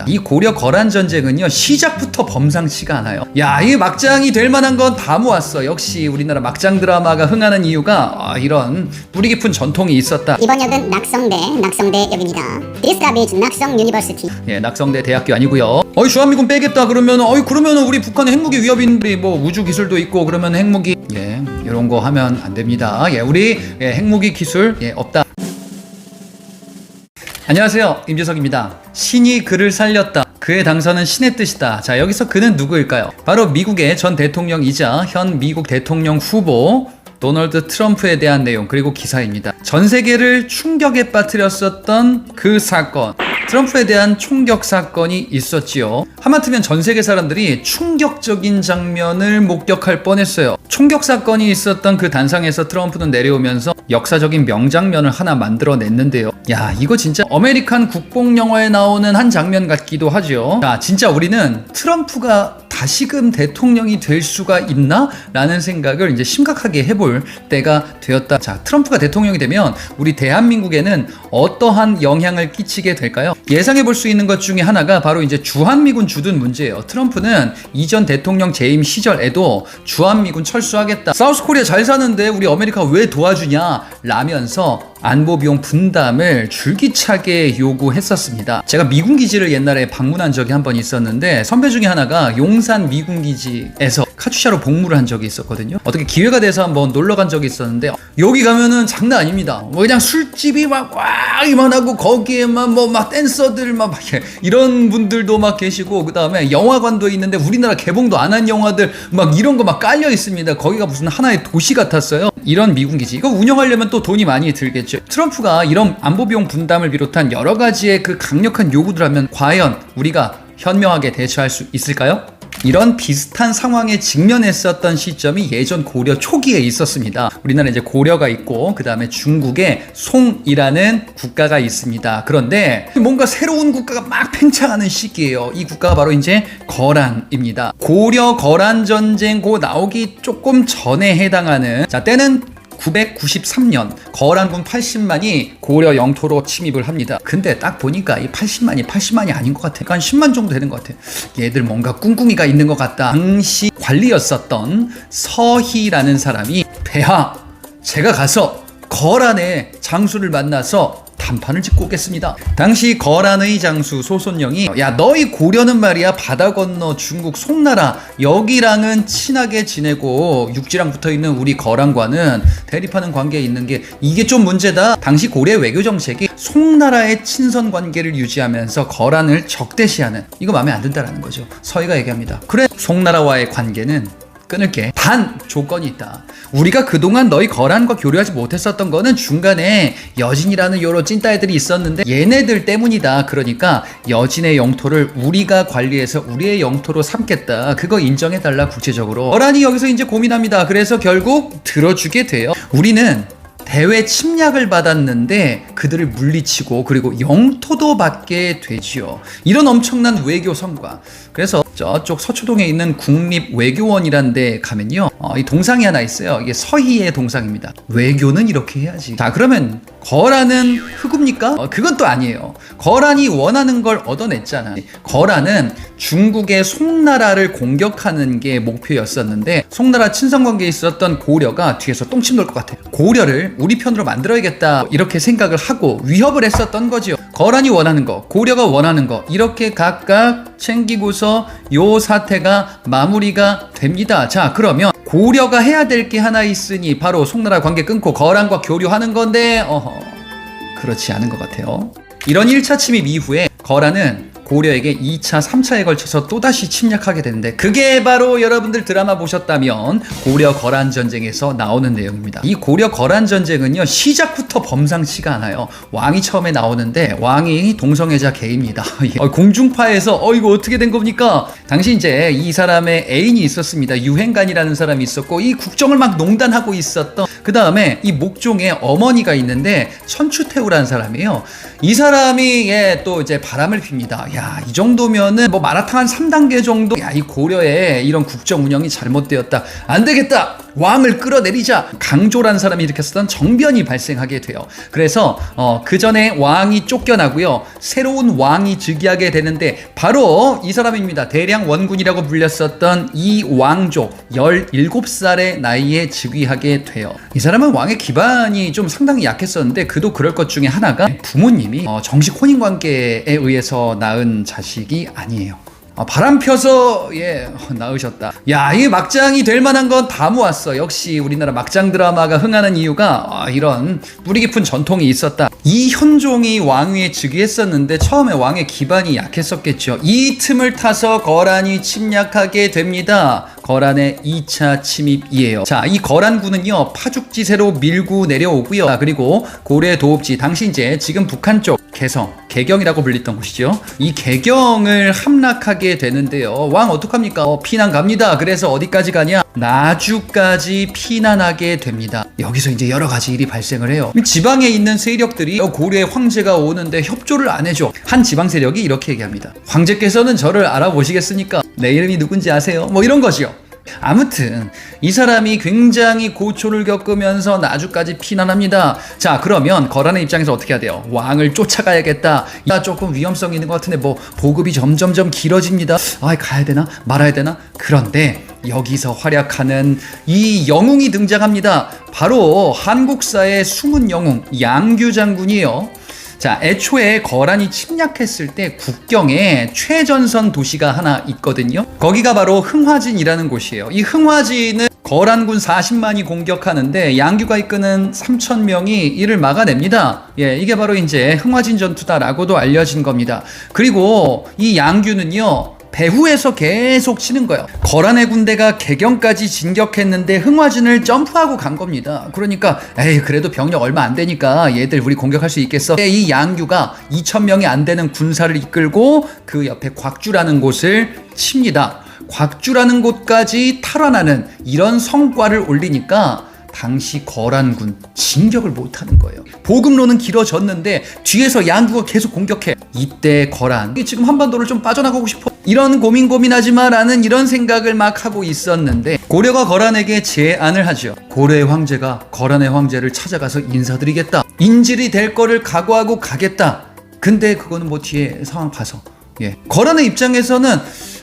내용입니다. 이 고려 거란 전쟁은요 시작부터 범상치가 않아요. 야, 이 막장이 될 만한 건 다 모았어. 역시 우리나라 막장 드라마가 흥하는 이유가 아, 이런 뿌리 깊은 전통이 있었다. 이번 역은 낙성대, 낙성대역입니다. This garbage 낙성 유니버시티. 예, 낙성대 대학교 아니고요. 어이 주한미군 빼겠다 그러면 어이 그러면 우리 북한의 핵무기 위협인데 뭐 우주 기술도 있고 그러면 핵무기 예 이런 거 하면 안 됩니다. 예, 우리 예, 핵무기 기술 예 없다. 안녕하세요 임재석입니다. 신이 그를 살렸다. 그의 당선은 신의 뜻이다. 자 여기서 그는 누구일까요? 바로 미국의 전 대통령이자 현 미국 대통령 후보 도널드 트럼프에 대한 내용 그리고 기사입니다. 전 세계를 충격에 빠뜨렸었던 그 사건. 트럼프에 대한 총격 사건이 있었지요. 하마터면 전 세계 사람들이 충격적인 장면을 목격할 뻔했어요. 총격 사건이 있었던 그 단상에서 트럼프는 내려오면서 역사적인 명장면을 하나 만들어냈는데요. 야, 이거 진짜 아메리칸 국뽕 영화에 나오는 한 장면 같기도 하죠. 자, 진짜 우리는 트럼프가 다시금 대통령이 될 수가 있나? 라는 생각을 이제 심각하게 해볼 때가 되었다. 자, 트럼프가 대통령이 되면 우리 대한민국에는 어떠한 영향을 끼치게 될까요? 예상해 볼 수 있는 것 중에 하나가 바로 이제 주한미군 주둔 문제예요. 트럼프는 이전 대통령 재임 시절에도 주한미군 철수하겠다. 사우스 코리아 잘 사는데 우리 아메리카 왜 도와주냐? 라면서 안보 비용 분담을 줄기차게 요구했었습니다. 제가 미군 기지를 옛날에 방문한 적이 한 번 있었는데 선배 중에 하나가 용산 미군 기지에서 카투샤로 복무를 한 적이 있었거든요. 어떻게 기회가 돼서 한번 놀러 간 적이 있었는데 여기 가면은 장난 아닙니다. 뭐 그냥 술집이 막와 이만하고 거기에만 뭐 막 댄서들 막 이렇게 이런 분들도 막 계시고 그 다음에 영화관도 있는데 우리나라 개봉도 안 한 영화들 막 이런 거 막 깔려 있습니다. 거기가 무슨 하나의 도시 같았어요. 이런 미군 기지 이거 운영하려면 또 돈이 많이 들겠죠. 트럼프가 이런 안보 비용 분담을 비롯한 여러 가지의 그 강력한 요구들 하면 과연 우리가 현명하게 대처할 수 있을까요? 이런 비슷한 상황에 직면했었던 시점이 예전 고려 초기에 있었습니다. 우리나라 이제 고려가 있고 그 다음에 중국에 송이라는 국가가 있습니다. 그런데 뭔가 새로운 국가가 막 팽창하는 시기예요. 이 국가가 바로 이제 거란입니다. 고려 거란 전쟁 고 나오기 조금 전에 해당하는 자 때는 993년 거란군 80만이 고려 영토로 침입을 합니다. 근데 딱 보니까 이 80만이 80만이 아닌 것 같아. 한 10만 정도 되는 것 같아. 얘들 뭔가 꿍꿍이가 있는 것 같다. 당시 관리였었던 서희라는 사람이 배하 제가 가서 거란의 장수를 만나서 단판을 짓고 오겠습니다. 당시 거란의 장수 소손영이 야 너희 고려는 말이야 바다 건너 중국 송나라 여기랑은 친하게 지내고 육지랑 붙어 있는 우리 거란과는 대립하는 관계에 있는 게 이게 좀 문제다. 당시 고려 외교 정책이 송나라의 친선 관계를 유지하면서 거란을 적대시하는 이거 마음에 안 든다라는 거죠. 서희가 얘기합니다. 그래 송나라와의 관계는 끊을게. 단 조건이 있다. 우리가 그동안 너희 거란과 교류하지 못했었던 거는 중간에 여진이라는 요런 찐따애들이 있었는데 얘네들 때문이다. 그러니까 여진의 영토를 우리가 관리해서 우리의 영토로 삼겠다. 그거 인정해달라 국제적으로. 거란이 여기서 이제 고민합니다. 그래서 결국 들어주게 돼요. 우리는 대외 침략을 받았는데 그들을 물리치고 그리고 영토도 받게 되지요. 이런 엄청난 외교 성과. 그래서 저쪽 서초동에 있는 국립 외교원이란 데 가면요. 어, 이 동상이 하나 있어요. 이게 서희의 동상입니다. 외교는 이렇게 해야지. 자, 그러면 거란은 흑우입니까? 어, 그건 또 아니에요. 거란이 원하는 걸 얻어냈잖아. 거란은 중국의 송나라를 공격하는 게 목표였었는데 송나라 친선 관계에 있었던 고려가 뒤에서 똥침 놓을 것 같아요. 고려를 우리 편으로 만들어야겠다 이렇게 생각을 하고 위협을 했었던 거지요. 거란이 원하는 거, 고려가 원하는 거 이렇게 각각 챙기고서 요 사태가 마무리가 됩니다. 자, 그러면 고려가 해야 될 게 하나 있으니 바로 송나라 관계 끊고 거란과 교류하는 건데 어허 그렇지 않은 것 같아요. 이런 1차 침입 이후에 거란은 고려에게 2차, 3차에 걸쳐서 또다시 침략하게 되는데 그게 바로 여러분들 드라마 보셨다면 고려 거란 전쟁에서 나오는 내용입니다. 이 고려 거란 전쟁은요 시작부터 범상치가 않아요. 왕이 처음에 나오는데 왕이 동성애자 개입니다. 어, 공중파에서 어 이거 어떻게 된 겁니까? 당시 이제 이 사람의 애인이 있었습니다. 유행간이라는 사람이 있었고 이 국정을 막 농단하고 있었던 그 다음에 이 목종에 어머니가 있는데 천추태우라는 사람이에요. 이 사람이 예, 또 이제 바람을 핍니다. 야, 이 정도면은 뭐 마라탕 한 3단계 정도 야, 이 고려에 이런 국정 운영이 잘못되었다. 안 되겠다. 왕을 끌어내리자 강조란 사람이 일으켰었던 정변이 발생하게 돼요. 그래서 어, 그 전에 왕이 쫓겨나고요. 새로운 왕이 즉위하게 되는데 바로 이 사람입니다. 대량 원군이라고 불렸었던 이 왕족 17살의 나이에 즉위하게 돼요. 이 사람은 왕의 기반이 좀 상당히 약했었는데 그도 그럴 것 중에 하나가 부모님이 어, 정식 혼인 관계에 의해서 낳은 자식이 아니에요. 아, 바람 펴서 예 나으셨다. 야 이게 막장이 될 만한 건 다 모았어. 역시 우리나라 막장 드라마가 흥하는 이유가 아, 이런 뿌리 깊은 전통이 있었다. 이 현종이 왕위에 즉위했었는데 처음에 왕의 기반이 약했었겠죠. 이 틈을 타서 거란이 침략하게 됩니다. 거란의 2차 침입이에요. 자, 이 거란군은요, 파죽지세로 밀고 내려오고요. 자, 그리고 고래 도읍지, 당시 이제 지금 북한 쪽 개성, 개경이라고 불리던 곳이죠. 이 개경을 함락하게 되는데요. 왕 어떡합니까? 어, 피난 갑니다. 그래서 어디까지 가냐? 나주까지 피난하게 됩니다. 여기서 이제 여러 가지 일이 발생을 해요. 지방에 있는 세력들이 고려의 황제가 오는데 협조를 안 해줘. 한 지방 세력이 이렇게 얘기합니다. 황제께서는 저를 알아보시겠습니까? 내 이름이 누군지 아세요? 뭐 이런 거지요. 아무튼 이 사람이 굉장히 고초를 겪으면서 나주까지 피난합니다. 자 그러면 거란의 입장에서 어떻게 해야 돼요? 왕을 쫓아가야겠다. 야 조금 위험성 있는 것 같은데 뭐 보급이 점점점 길어집니다. 아 가야 되나 말아야 되나? 그런데 여기서 활약하는 이 영웅이 등장합니다. 바로 한국사의 숨은 영웅 양규 장군이에요. 자, 애초에 거란이 침략했을 때 국경에 최전선 도시가 하나 있거든요. 거기가 바로 흥화진이라는 곳이에요. 이 흥화진은 거란군 40만이 공격하는데 양규가 이끄는 3천 명이 이를 막아냅니다. 예, 이게 바로 이제 흥화진 전투다라고도 알려진 겁니다. 그리고 이 양규는요. 배후에서 계속 치는 거예요. 거란의 군대가 개경까지 진격했는데 흥화진을 점프하고 간 겁니다. 그러니까 에이 그래도 병력 얼마 안 되니까 얘들 우리 공격할 수 있겠어. 이 양규가 2천 명이 안 되는 군사를 이끌고 그 옆에 곽주라는 곳을 칩니다. 곽주라는 곳까지 탈환하는 이런 성과를 올리니까 당시 거란군 진격을 못하는 거예요. 보급로는 길어졌는데 뒤에서 양구가 계속 공격해. 이때 거란 지금 한반도를 좀 빠져나가고 싶어. 이런 고민 고민하지 마라는 이런 생각을 막 하고 있었는데 고려가 거란에게 제안을 하죠. 고려의 황제가 거란의 황제를 찾아가서 인사드리겠다. 인질이 될 거를 각오하고 가겠다. 근데 그거는 뭐 뒤에 상황 봐서 예. 거란의 입장에서는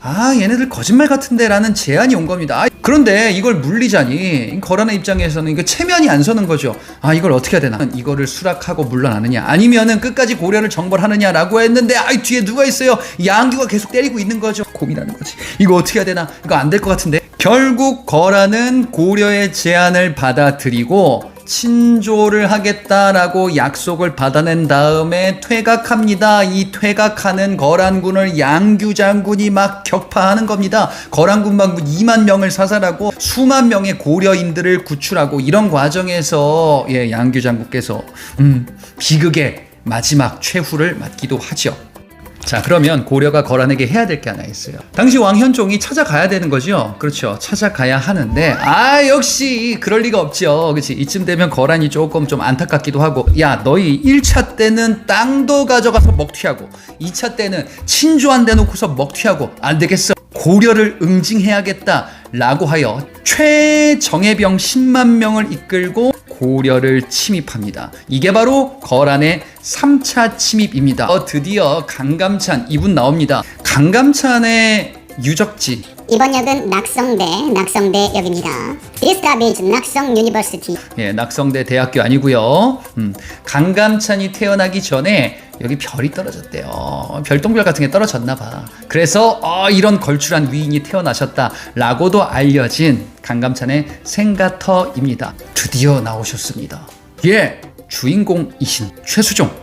아 얘네들 거짓말 같은데라는 제안이 온 겁니다. 아, 그런데 이걸 물리자니 거란의 입장에서는 이거 체면이 안 서는 거죠. 아 이걸 어떻게 해야 되나? 이거를 수락하고 물러나느냐? 아니면은 끝까지 고려를 정벌하느냐라고 했는데 아 뒤에 누가 있어요? 양규가 계속 때리고 있는 거죠. 고민하는 거지. 이거 어떻게 해야 되나? 이거 안 될 것 같은데. 결국 거란은 고려의 제안을 받아들이고 친조를 하겠다라고 약속을 받아낸 다음에 퇴각합니다. 이 퇴각하는 거란군을 양규 장군이 막 격파하는 겁니다. 거란군만 2만 명을 사살하고 수만 명의 고려인들을 구출하고 이런 과정에서 예, 양규 장군께서 음, 비극의 마지막 최후를 맞기도 하죠. 자 그러면 고려가 거란에게 해야 될 게 하나 있어요. 당시 왕현종이 찾아가야 되는 거죠? 그렇죠. 찾아가야 하는데 아 역시 그럴 리가 없죠. 그렇지 이쯤 되면 거란이 조금 좀 안타깝기도 하고 야 너희 1차 때는 땅도 가져가서 먹튀하고 2차 때는 친조 안 대놓고서 먹튀하고 안 되겠어. 고려를 응징해야겠다 라고 하여 최정예병 10만 명을 이끌고 고려를 침입합니다. 이게 바로 거란의 3차 침입입니다. 어, 드디어 강감찬 이분 나옵니다. 강감찬의 유적지 이번 역은 낙성대 낙성대 역입니다. 디스타 베이준 낙성 유니버시티 예, 낙성대 대학교 아니고요. 음, 강감찬이 태어나기 전에 여기 별이 떨어졌대요. 별똥별 같은 게 떨어졌나 봐. 그래서 어, 이런 걸출한 위인이 태어나셨다라고도 알려진 강감찬의 생가터입니다. 드디어 나오셨습니다. 예, 주인공이신 최수종.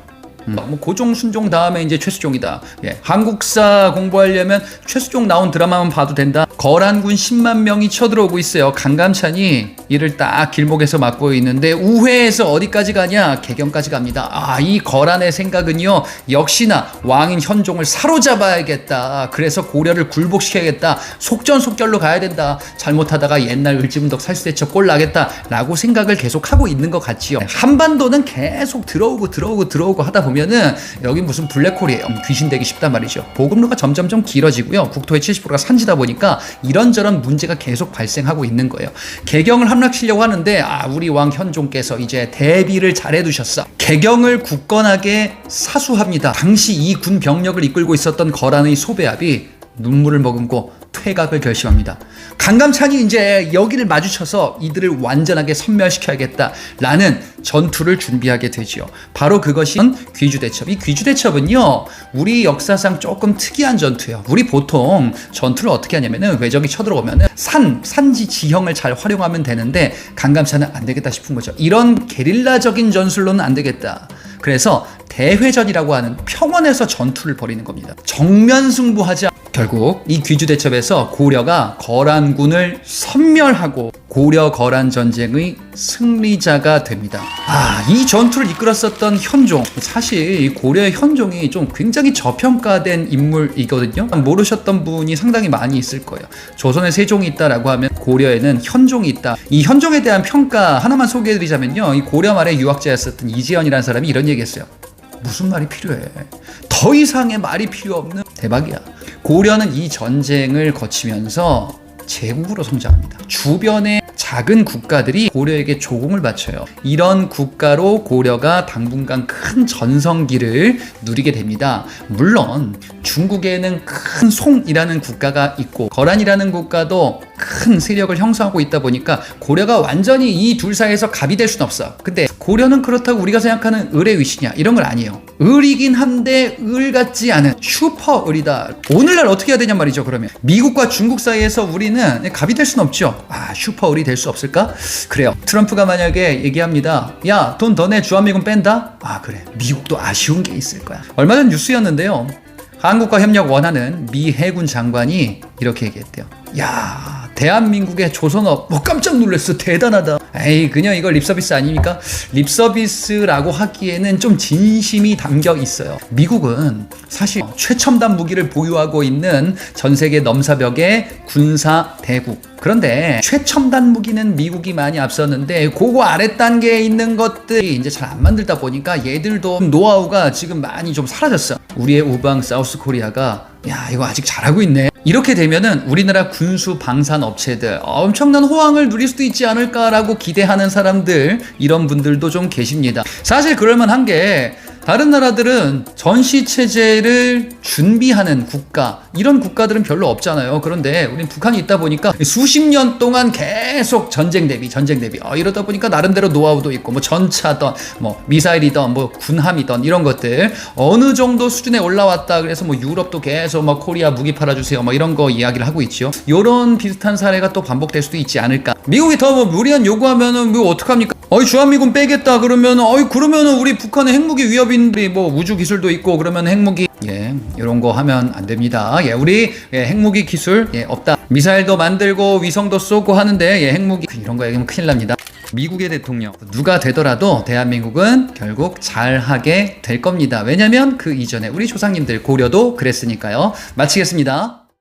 음, 뭐 고종 순종 다음에 이제 최수종이다. 예, 한국사 공부하려면 최수종 나온 드라마만 봐도 된다. 거란군 10만 명이 쳐들어오고 있어요. 강감찬이 이를 딱 길목에서 맡고 있는데 우회에서 어디까지 가냐? 개경까지 갑니다. 아, 이 거란의 생각은요. 역시나 왕인 현종을 사로잡아야겠다. 그래서 고려를 굴복시켜야겠다. 속전속결로 가야 된다. 잘못하다가 옛날 을지문덕 살수대처 꼴 나겠다라고 생각을 계속 하고 있는 것 같지요. 한반도는 계속 들어오고 들어오고 들어오고 하다 보면 보면은 여기 무슨 블랙홀이에요. 귀신 되기 쉽단 말이죠. 보급로가 점점 좀 길어지고요. 국토의 70%가 산지다 보니까 이런저런 문제가 계속 발생하고 있는 거예요. 개경을 함락시려고 하는데 아 우리 왕 현종께서 이제 대비를 잘해 두셨어. 개경을 굳건하게 사수합니다. 당시 이 군 병력을 이끌고 있었던 거란의 소배합이 눈물을 머금고 퇴각을 결심합니다. 강감찬이 이제 여기를 마주쳐서 이들을 완전하게 섬멸시켜야겠다라는 전투를 준비하게 되지요. 바로 그것이 귀주대첩. 이 귀주대첩은요, 우리 역사상 조금 특이한 전투예요. 우리 보통 전투를 어떻게 하냐면은 외적이 쳐들어오면은 산, 산지 지형을 잘 활용하면 되는데 강감찬은 안 되겠다 싶은 거죠. 이런 게릴라적인 전술로는 안 되겠다. 그래서 대회전이라고 하는 평원에서 전투를 벌이는 겁니다. 정면 승부하지 않- 결국 이 귀주 대첩에서 고려가 거란군을 섬멸하고 고려 거란 전쟁의 승리자가 됩니다. 아, 이 전투를 이끌었었던 현종. 사실 이 고려의 현종이 좀 굉장히 저평가된 인물이거든요. 모르셨던 분이 상당히 많이 있을 거예요. 조선에 세종이 있다라고 하면 고려에는 현종이 있다. 이 현종에 대한 평가 하나만 소개해드리자면요. 이 고려 말에 유학자였었던 이재현이라는 사람이 이런 얘기했어요. 무슨 말이 필요해? 더 이상의 말이 필요 없는 대박이야. 고려는 이 전쟁을 거치면서 제국으로 성장합니다. 주변의 작은 국가들이 고려에게 조공을 바쳐요. 이런 국가로 고려가 당분간 큰 전성기를 누리게 됩니다. 물론 중국에는 큰 송이라는 국가가 있고 거란이라는 국가도 큰 세력을 형성하고 있다 보니까 고려가 완전히 이 둘 사이에서 갑이 될 수는 없어. 근데 고려는 그렇다고 우리가 생각하는 을의 위신이야. 이런 건 아니에요. 을이긴 한데 을 같지 않은 슈퍼 을이다. 오늘날 어떻게 해야 되냐 말이죠. 그러면 미국과 중국 사이에서 우리는 갑이 될 수는 없죠. 아 슈퍼 을이 될 수 없을까? 그래요. 트럼프가 만약에 얘기합니다. 야 돈 더 내 주한미군 뺀다? 아 그래. 미국도 아쉬운 게 있을 거야. 얼마 전 뉴스였는데요. 한국과 협력 원하는 미 해군 장관이 이렇게 얘기했대요. 야, 대한민국의 조선업, 뭐 깜짝 놀랐어. 대단하다. 에이, 그냥 이거 립서비스 아닙니까? 립서비스라고 하기에는 좀 진심이 담겨 있어요. 미국은 사실 최첨단 무기를 보유하고 있는 전 세계 넘사벽의 군사 대국. 그런데 최첨단 무기는 미국이 많이 앞섰는데 그거 아래 단계에 있는 것들이 이제 잘 안 만들다 보니까 얘들도 노하우가 지금 많이 좀 사라졌어. 우리의 우방 사우스 코리아가 야 이거 아직 잘하고 있네. 이렇게 되면은 우리나라 군수 방산 업체들 엄청난 호황을 누릴 수도 있지 않을까라고 기대하는 사람들 이런 분들도 좀 계십니다. 사실 그럴만한 게 다른 나라들은 전시 체제를 준비하는 국가 이런 국가들은 별로 없잖아요. 그런데 우린 북한이 있다 보니까 수십 년 동안 계속 전쟁 대비 전쟁 대비 어, 이러다 보니까 나름대로 노하우도 있고 뭐 전차던 뭐 미사일이던 뭐 군함이던 이런 것들 어느 정도 수준에 올라왔다 그래서 뭐 유럽도 계속 뭐 코리아 무기 팔아주세요 뭐 이런 거 이야기를 하고 있죠. 이런 비슷한 사례가 또 반복될 수도 있지 않을까. 미국이 더 뭐 무리한 요구하면은 뭐 어떡합니까? 어이 주한미군 빼겠다 그러면 어이 그러면은 우리 북한의 핵무기 위협 인들이 뭐 우주 기술도 있고 그러면 핵무기 예 이런 거 하면 안 됩니다. 예 우리 예, 핵무기 기술 예 없다. 미사일도 만들고 위성도 쏘고 하는데 예 핵무기 이런 거 얘기하면 큰일 납니다. 미국의 대통령 누가 되더라도 대한민국은 결국 잘하게 될 겁니다. 왜냐면 그 이전에 우리 조상님들 고려도 그랬으니까요. 마치겠습니다.